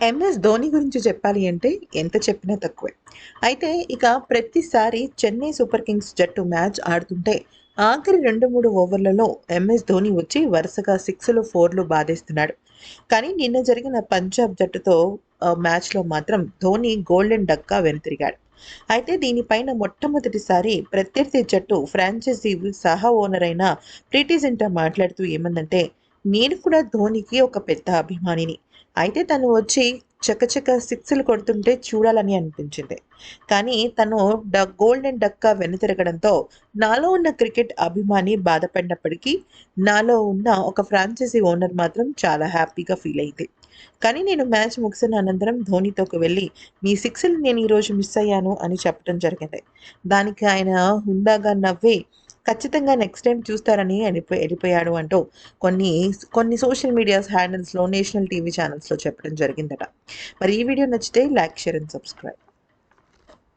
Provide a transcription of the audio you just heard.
MS Dhoni గురించి చెప్పాలి అంటే ఎంత చెప్పినా తక్కువే. అయితే ఇక ప్రతిసారి చెన్నై సూపర్ కింగ్స్ జట్టు మ్యాచ్ ఆడుతుంటే ఆఖరి రెండు మూడు ఓవర్లలో ఎంఎస్ ధోని వచ్చి వరుసగా సిక్స్లు ఫోర్లు బాధేస్తున్నాడు. కానీ నిన్న జరిగిన పంజాబ్ జట్టుతో మ్యాచ్లో మాత్రం ధోని గోల్డెన్ డక్కా వెనుతిరిగాడు. అయితే దీనిపైన మొట్టమొదటిసారి ప్రత్యర్థి జట్టు ఫ్రాంచైజీ సహా ఓనర్ అయిన ప్రీతి జింటా మాట్లాడుతూ ఏమందంటే నేను కూడా ధోనికి ఒక పెద్ద అభిమానిని. అయితే తను వచ్చి చకచక సిక్స్లు కొడుతుంటే చూడాలని అనిపించింది. కానీ తను డ గోల్డెన్ డక్కా వెనుతిరగడంతో నాలో ఉన్న క్రికెట్ అభిమాని బాధపడినప్పటికీ నాలో ఉన్న ఒక ఫ్రాంచైజీ ఓనర్ మాత్రం చాలా హ్యాపీగా ఫీల్ అయింది. కానీ నేను మ్యాచ్ ముగిసిన అనంతరం ధోనితోకి వెళ్ళి మీ సిక్స్లు నేను ఈరోజు మిస్ అయ్యాను అని చెప్పడం జరిగింది. దానికి ఆయన హుందాగా నవ్వి ఖచ్చితంగా నెక్స్ట్ టైం చూస్తారని వెళ్ళిపో వెళ్ళిపోయాడు అంటూ కొన్ని కొన్ని సోషల్ మీడియా హ్యాండిల్స్లో నేషనల్ టీవీ ఛానల్స్లో చెప్పడం జరిగిందట. మరి ఈ వీడియో నచ్చితే లైక్ షేర్ అండ్ సబ్స్క్రైబ్